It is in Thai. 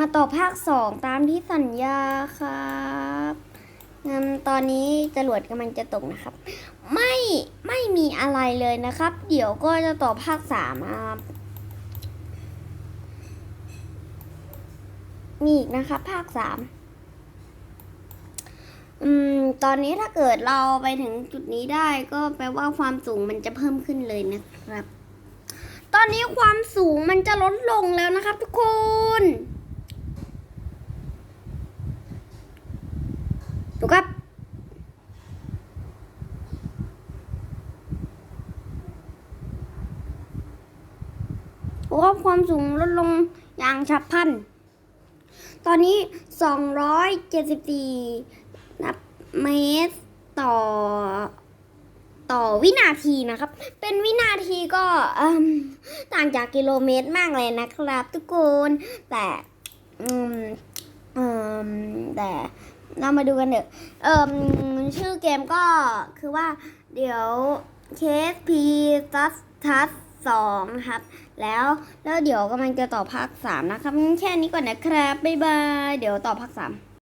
มาต่อภาคสองตามที่สัญญาครับงั้นตอนนี้จรวดกำลังจะตกนะครับ ไม่ไม่มีอะไรเลยนะครับ เดี๋ยวก็จะต่อภาคสามครับมีอีกนะครับ ภาคสามอืมตอนนี้ถ้าเกิดเราไปถึงจุดนี้ได้ก็แปลว่าความสูงมันจะเพิ่มขึ้นเลยนะครับ ตอนนี้ความสูงมันจะลดลงแล้วนะครับ ทุกคน ดูครับ โอ้ความสูงลดลงอย่างฉับพลัน ตอนนี้ 274 นับเมตรต่อ ต่อวินาทีนะครับ เป็นวินาทีก็ต่างจากกิโลเมตรมากเลยนะครับ ทุกคน แต่อืมอืมแต่เรามาดูกันเถอะเอ่มชื่อเกมก็คือว่าเดี๋ยวเคสพีทัสทัส สองนะครับ แล้วแล้วเดี๋ยวกำลังจะต่อภาคสามนะครับ แค่นี้ก่อนนะครับ บ๊ายบาย เดี๋ยวต่อภาคสาม